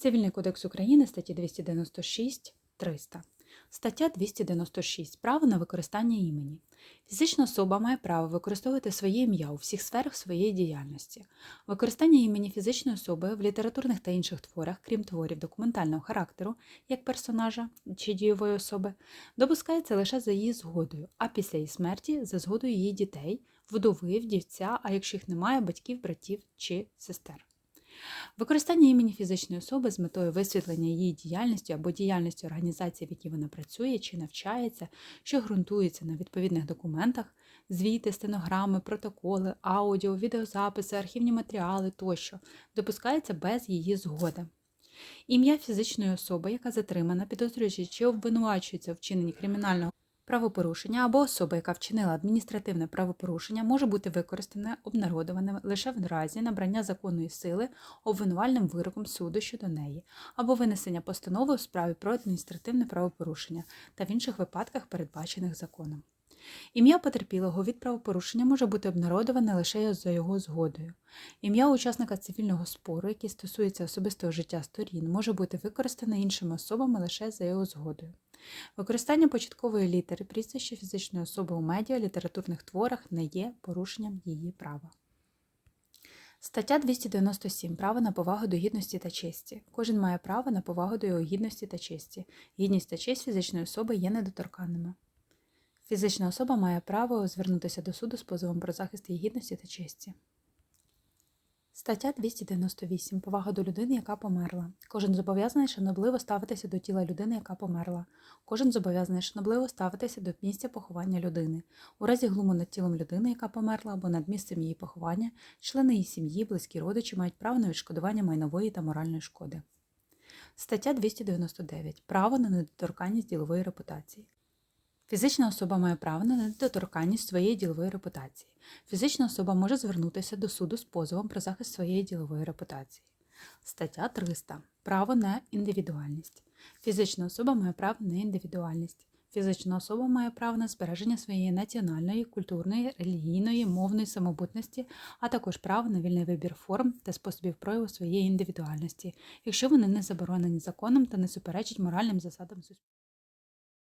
Цивільний кодекс України, статті 296, 300. Стаття 296. Право на використання імені. Фізична особа має право використовувати своє ім'я у всіх сферах своєї діяльності. Використання імені фізичної особи в літературних та інших творах, крім творів документального характеру, як персонажа чи дієвої особи, допускається лише за її згодою, а після її смерті за згодою її дітей, вдови, вдівця, а якщо їх немає, батьків, братів чи сестер. Використання імені фізичної особи з метою висвітлення її діяльності або діяльності організації, в якій вона працює чи навчається, що ґрунтується на відповідних документах, звіти, стенограми, протоколи, аудіо, відеозаписи, архівні матеріали тощо, допускається без її згоди. Ім'я фізичної особи, яка затримана, підозрюючи чи обвинувачується у вчиненні кримінального правопорушення або особа, яка вчинила адміністративне правопорушення, може бути використане обнародоване лише в разі набрання законної сили обвинувальним вироком суду щодо неї, або винесення постанови у справі про адміністративне правопорушення та в інших випадках, передбачених законом. Ім'я потерпілого від правопорушення може бути обнародоване лише за його згодою. Ім'я учасника цивільного спору, який стосується особистого життя сторін, може бути використане іншими особами лише за його згодою. Використання початкової літери прізвища фізичної особи у медіа, літературних творах не є порушенням її права. Стаття 297. Право на повагу до гідності та честі. Кожен має право на повагу до його гідності та честі. Гідність та честь фізичної особи є недоторканними. Фізична особа має право звернутися до суду з позовом про захист її гідності та честі. Стаття 298. Повага до людини, яка померла. Кожен зобов'язаний шанобливо ставитися до тіла людини, яка померла. Кожен зобов'язаний шанобливо ставитися до місця поховання людини. У разі глуму над тілом людини, яка померла, або над місцем її поховання, члени її сім'ї, близькі родичі мають право на відшкодування майнової та моральної шкоди. Стаття 299. Право на недоторканність ділової репутації. Фізична особа має право на недоторканність своєї ділової репутації. Фізична особа може звернутися до суду з позовом про захист своєї ділової репутації. Стаття 300. Право на індивідуальність. Фізична особа має право на індивідуальність. Фізична особа має право на збереження своєї національної, культурної, релігійної, мовної самобутності, а також право на вільний вибір форм та способів прояву своєї індивідуальності, якщо вони не заборонені законом та не суперечать моральним засадам суспільства.